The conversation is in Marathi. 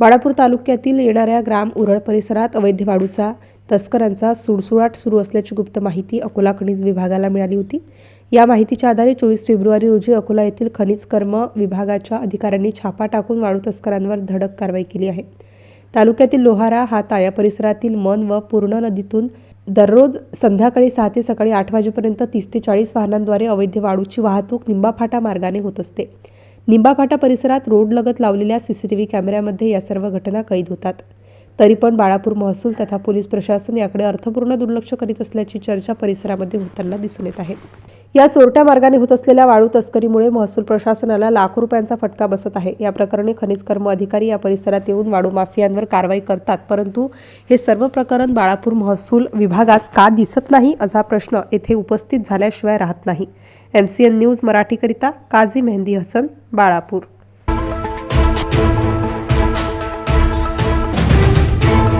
बाळापूर तालुक्यातील येणाऱ्या ग्राम उरळ परिसरात अवैध वाळूचा तस्करांचा सुळसुळाट सुरू असल्याची गुप्त माहिती अकोला खनिज विभागाला मिळाली होती. या माहितीच्या आधारे चोवीस फेब्रुवारी रोजी अकोला येथील खनिज कर्म विभागाच्या अधिकाऱ्यांनी छापा टाकून वाळू तस्करांवर धडक कारवाई केली आहे. तालुक्यातील लोहारा हा ताया परिसरातील मन व पूर्ण नदीतून दररोज संध्याकाळी सहा ते सकाळी आठ वाजेपर्यंत तीस ते चाळीस वाहनांद्वारे अवैध वाळूची वाहतूक निंबाफाटा मार्गाने होत असते. निंबाफाटा परिसरात रोडलगत लावलेल्या सीसीटीव्ही कॅमेऱ्यामध्ये या सर्व घटना कैद होतात. तरी पण बाळापूर महसूल तथा पोलीस प्रशासन याकडे अर्थपूर्ण दुर्लक्ष करीत असल्याची चर्चा परिसरामध्ये होताना दिसून येत आहे. या चोरट्या मार्गाने होत असलेल्या वाळू तस्करीमुळे महसूल प्रशासनाला लाखो रुपयांचा फटका बसत आहे. या प्रकरणी खनिज कर्म अधिकारी या परिसरात येऊन वाळू माफियांवर कारवाई करतात परंतु हे सर्व प्रकरण बाळापूर महसूल विभागास का दिसत नाही असा प्रश्न येथे उपस्थित झाल्याशिवाय राहत नाही. एम सी एन न्यूज मराठीकरिता काझी मेहंदी हसन बाळापूर.